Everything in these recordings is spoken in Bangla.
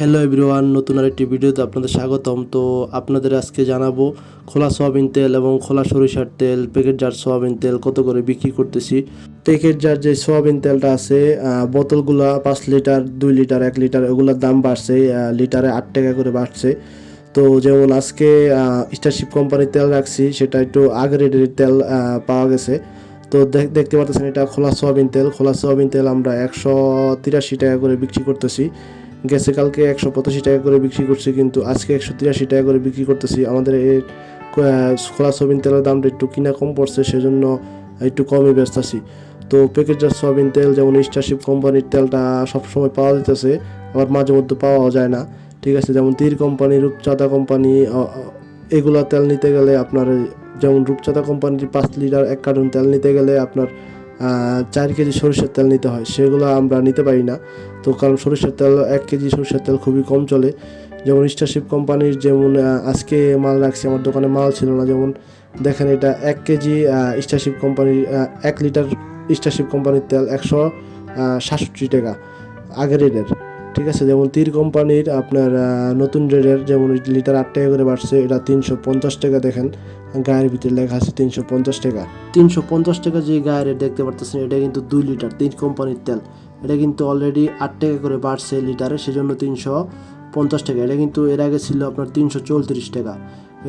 হ্যালো এভরিওয়ান নতুন আরেকটি ভিডিওতে আপনাদের স্বাগতম। তো আপনাদের আজকে জানাব খোলা সয়াবিন তেল এবং খোলা সরিষার তেল প্যাকেট জার সয়াবিন তেল কত করে বিক্রি করতেছি। প্যাকেট জার যে সয়াবিন তেলটা আছে বোতলগুলা পাঁচ লিটার, দুই লিটার, এক লিটার, এগুলোর দাম বাড়ছে লিটারে আট টাকা করে বাড়ছে। তো যেমন আজকে স্টারশিপ কোম্পানির তেল রাখছি, সেটা একটু আগের রেটের তেল পাওয়া গেছে। তো দেখ- দেখতে পাচ্ছেন এটা খোলা সয়াবিন তেল। খোলা সয়াবিন তেল আমরা একশো তিরাশি টাকা করে বিক্রি করতেছি। গেছে, কালকে একশো পঁচাশি টাকা করে বিক্রি করছি, কিন্তু আজকে একশো তিরাশি টাকা করে বিক্রি করতেছি। আমাদের এর খোলা সয়াবিন তেলের দামটা একটু কিনা কম পড়ছে, সেজন্য একটু কমই ব্যস্ত আছি। তো প্যাকেটজাত সয়াবিন তেল, যেমন স্টারশিপ কোম্পানির তেলটা সবসময় পাওয়া যেতেছে, আবার মাঝে মধ্যে পাওয়া যায় না। ঠিক আছে, যেমন তীর কোম্পানি, রূপচাঁদা কোম্পানি এগুলা তেল নিতে গেলে আপনার, যেমন রূপচাঁদা কোম্পানির পাঁচ লিটার এক কার্টুন তেল নিতে গেলে আপনার চার কেজি সরিষার তেল নিতে হয়। সেগুলো আমরা নিতে পারি না। তো কারণ সরিষার তেল, এক কেজি সরিষার তেল খুবই কম চলে। যেমন স্টারশিপ কোম্পানির যেমন আজকে মাল রাখছে, আমার দোকানে মাল ছিল না। যেমন দেখেন এটা এক কেজি স্টারশিপ কোম্পানির এক লিটার স্টারশিপ কোম্পানির তেল একশো সাতষট্টি টাকা, আগের রেটের। ঠিক আছে? যেমন তীর কোম্পানির আপনার নতুন রেটের যেমন লিটার আট টাকা করে বাড়ছে, এটা তিনশো পঞ্চাশ টাকা দেখেন। গায়ের ভিতরে লেখা আছে তিনশো পঞ্চাশ টাকা। তিনশো পঞ্চাশ টাকা যে গায়ের রেট দেখতে পারতেছেন, এটা কিন্তু দুই লিটার তিন কোম্পানির তেল। এটা কিন্তু অলরেডি আট টাকা করে বাড়ছে লিটারে, সেজন্য তিনশো পঞ্চাশ টাকা। এটা কিন্তু এর আগে ছিল আপনার তিনশো চৌত্রিশ টাকা।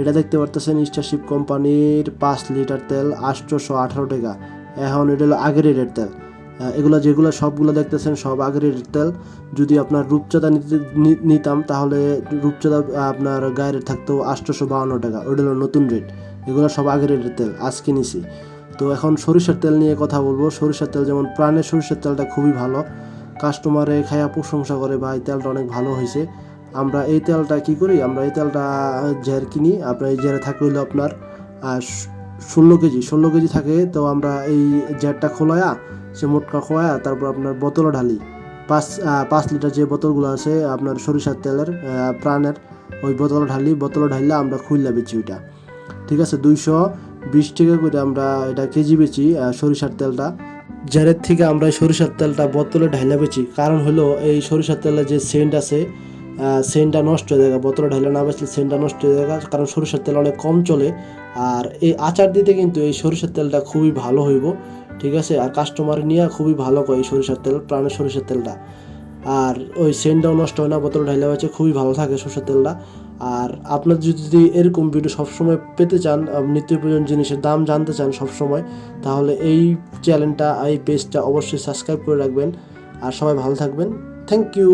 এটা দেখতে পারতেছেন স্টারশিপ কোম্পানির পাঁচ লিটার তেল আটশোশো আঠারো টাকা। এখন এটা হলো আগের রেটের তেল। এগুলো যেগুলো সবগুলো দেখতেছেন, সব আগের তেল। যদি আপনার রূপচাঁদা নিতাম, তাহলে রূপচাঁদা আপনার রেট থাকতো আটশোশো বাউন্ন টাকা। ওটা হলো নতুন রেট। এগুলো সব আগের তেল, আজকে নিছি। তো এখন সরিষার তেল নিয়ে কথা বলব। সরিষার তেল যেমন প্রাণের সরিষার তেলটা খুবই ভালো। কাস্টমারে খাইয়া প্রশংসা করে, ভাই, তেলটা অনেক ভালো হয়েছে আমরা এই তেলটা কি করি? আমরা এই তেলটা জের কিনি। আপনার এই জেরে থাকে হইল আপনার ষোলো কেজি। ষোলো কেজি থাকে, তো আমরা এই জেরটা খোলায়া সে মোটকা খোয়া, তারপর আপনার বোতলে ঢালি। পাঁচ পাঁচ লিটার যে বোতলগুলো আছে, আপনার সরিষার তেলের প্রাণের, ওই বোতলে ঢালি বোতলে ঢাললে আমরা খুললা বেচি ওইটা। ঠিক আছে, দুইশো বিশ টাকা করে আমরা এটা কেজি বেচি সরিষার তেলটা। যারের থেকে আমরা সরিষার তেলটা বোতলে ঢাইলা বেচি, কারণ হলো এই সরিষার তেলের যে সেন্ট আছে সেন্টটা নষ্ট হয়ে যায়, বোতলে ঢাইলে না বেচলে সেন্টটা নষ্ট হয়ে যায়, কারণ সরিষার তেল অনেক কম চলে। আর এই আচার দিতে কিন্তু এই সরিষার তেলটা খুবই ভালো হইব। ঠিক আছে? আর কাস্টমার নিয়ে খুবই ভালো কয় সরিষার তেল, প্রাণের সরিষার তেলটা। আর ওই সেন্টটাও নষ্ট হয় না, বোতল ঢাইলে হচ্ছে খুবই ভালো থাকে সরষের তেলটা। আর আপনার যদি এরকম ভিডিও সবসময় পেতে চান নিত্য প্রয়োজন জিনিসের দাম জানতে চান সবসময়, তাহলে এই চ্যানেলটা এই পেজটা অবশ্যই সাবস্ক্রাইব করে রাখবেন। আর সবাই ভালো থাকবেন। Thank you